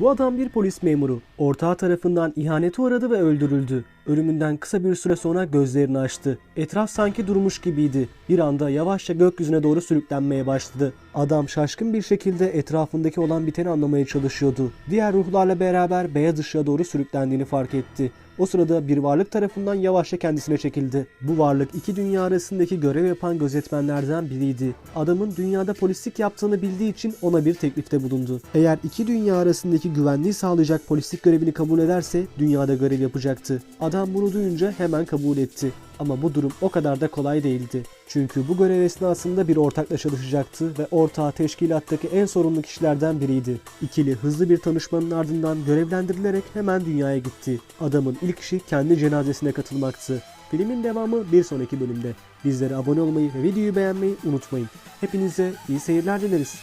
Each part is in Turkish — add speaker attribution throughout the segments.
Speaker 1: Bu adam bir polis memuru. Ortağı tarafından ihanete uğradı ve öldürüldü. Ölümünden kısa bir süre sonra gözlerini açtı. Etraf sanki durmuş gibiydi. Bir anda yavaşça gökyüzüne doğru sürüklenmeye başladı. Adam şaşkın bir şekilde etrafındaki olan biteni anlamaya çalışıyordu. Diğer ruhlarla beraber beyaz ışığa doğru sürüklendiğini fark etti. O sırada bir varlık tarafından yavaşça kendisine çekildi. Bu varlık iki dünya arasındaki görev yapan gözetmenlerden biriydi. Adamın dünyada polislik yaptığını bildiği için ona bir teklifte bulundu. Eğer iki dünya arasındaki güvenliği sağlayacak polislik görevini kabul ederse dünyada görev yapacaktı. Adam bunu duyunca hemen kabul etti. Ama bu durum o kadar da kolay değildi. Çünkü bu görev esnasında bir ortakla çalışacaktı ve ortağı teşkilattaki en sorumlu kişilerden biriydi. İkili hızlı bir tanışmanın ardından görevlendirilerek hemen dünyaya gitti. Adamın ilk işi kendi cenazesine katılmaktı. Filmin devamı bir sonraki bölümde. Bizlere abone olmayı ve videoyu beğenmeyi unutmayın. Hepinize iyi seyirler dileriz.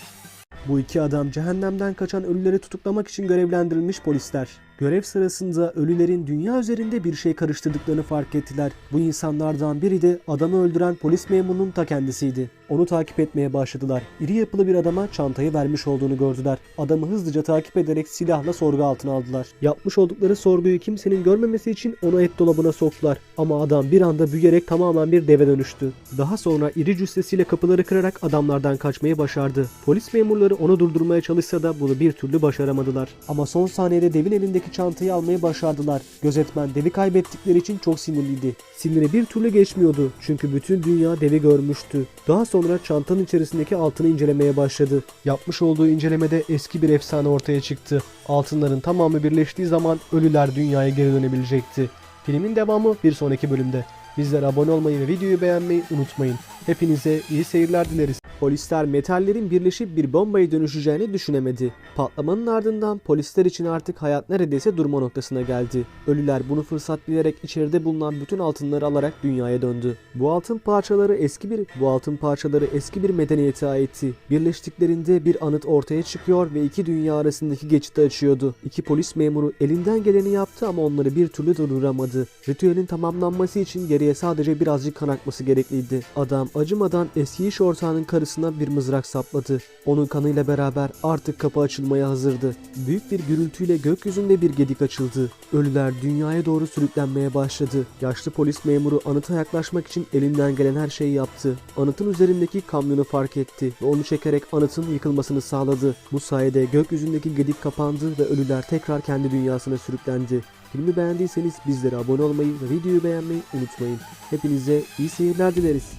Speaker 1: Bu iki adam cehennemden kaçan ölüleri tutuklamak için görevlendirilmiş polisler. Görev sırasında ölülerin dünya üzerinde bir şey karıştırdıklarını fark ettiler. Bu insanlardan biri de adamı öldüren polis memurunun ta kendisiydi. Onu takip etmeye başladılar. İri yapılı bir adama çantayı vermiş olduğunu gördüler. Adamı hızlıca takip ederek silahla sorgu altına aldılar. Yapmış oldukları sorguyu kimsenin görmemesi için onu et dolabına soktular. Ama adam bir anda büyüyerek tamamen bir deve dönüştü. Daha sonra iri cüssesiyle kapıları kırarak adamlardan kaçmayı başardı. Polis memurları onu durdurmaya çalışsa da bunu bir türlü başaramadılar. Ama son saniyede devin elindeki çantayı almayı başardılar. Gözetmen devi kaybettikleri için çok sinirliydi. Siniri bir türlü geçmiyordu çünkü bütün dünya devi görmüştü. Daha sonra çantanın içerisindeki altını incelemeye başladı. Yapmış olduğu incelemede eski bir efsane ortaya çıktı. Altınların tamamı birleştiği zaman ölüler dünyaya geri dönebilecekti. Filmin devamı bir sonraki bölümde. Bizlere abone olmayı ve videoyu beğenmeyi unutmayın. Hepinize iyi seyirler dileriz. Polisler metallerin birleşip bir bombaya dönüşeceğini düşünemedi. Patlamanın ardından polisler için artık hayat neredeyse durma noktasına geldi. Ölüler bunu fırsat bilerek içeride bulunan bütün altınları alarak dünyaya döndü. Bu altın parçaları eski bir bu altın parçaları eski bir medeniyete aitti. Birleştiklerinde bir anıt ortaya çıkıyor ve iki dünya arasındaki geçiti açıyordu. İki polis memuru elinden geleni yaptı ama onları bir türlü durduramadı. Ritüelin tamamlanması için geriye sadece birazcık kan akması gerekliydi. Adam acımadan eski iş ortağının karısına bir mızrak sapladı. Onun kanıyla beraber artık kapı açılmaya hazırdı. Büyük bir gürültüyle gökyüzünde bir gedik açıldı. Ölüler dünyaya doğru sürüklenmeye başladı. Yaşlı polis memuru anıta yaklaşmak için elinden gelen her şeyi yaptı. Anıtın üzerindeki kamyonu fark etti ve onu çekerek anıtın yıkılmasını sağladı. Bu sayede gökyüzündeki gedik kapandı ve ölüler tekrar kendi dünyasına sürüklendi. Filmi beğendiyseniz bizlere abone olmayı ve videoyu beğenmeyi unutmayın. Hepinize iyi seyirler dileriz.